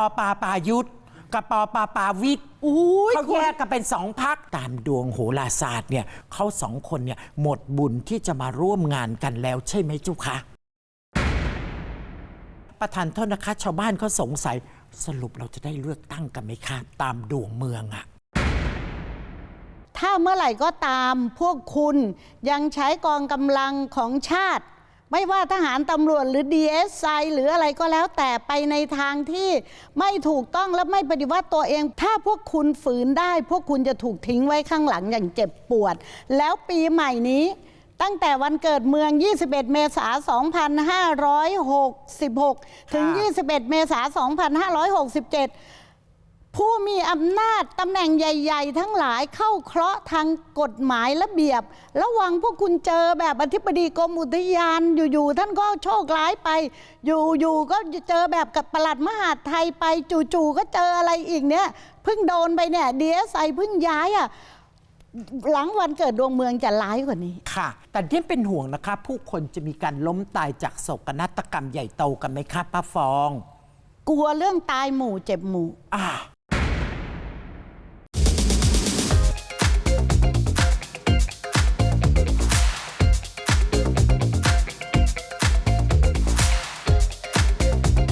อปาปายุทธกับปอปาปาวิทย์อุ้ยเขาคุณแยกกันเป็นสองพักตามดวงโหราศาสตร์เนี่ยเขาสองคนเนี่ยหมดบุญที่จะมาร่วมงานกันแล้วใช่ไหมเจุคะประธานโทษนะคะ ชาวบ้านเขาสงสัยสรุปเราจะได้เลือกตั้งกันไหมคะตามดวงเมืองอะถ้าเมื่อไหร่ก็ตามพวกคุณยังใช้กองกำลังของชาติ ไม่ว่าทหารตำรวจหรือ DSI หรืออะไรก็แล้วแต่ไปในทางที่ไม่ถูกต้องและไม่ปฏิวัติตัวเอง ถ้าพวกคุณฝืนได้ พวกคุณจะถูกทิ้งไว้ข้างหลังอย่างเจ็บปวด แล้วปีใหม่นี้ ตั้งแต่วันเกิดเมือง 21 เมษายน 2566 ถึง 21 เมษายน 2567 ผู้มีอำนาจตำแหน่งใหญ่ ๆ ทั้งหลายเข้าเคราะห์ทางกฎหมายระเบียบ ระวังพวกคุณเจอแบบอธิบดีกรมอุทยานอยู่ๆท่านก็โชคร้ายไป อยู่ๆก็เจอแบบกับประหลัดมหาดไทยไป จู่ๆก็เจออะไรอีกเนี่ยเพิ่งโดนไปเนี่ยดีเอสไอเพิ่งย้ายอะหลังวันเกิดดวงเมืองจะร้ายกว่านี้ ค่ะ แต่ที่เป็นห่วงนะคะผู้คนจะมีการล้มตายจากโศกนาฏกรรมใหญ่โตกันไหมคะป้าฟอง กลัวเรื่องตายหมู่เจ็บหมู่อ่า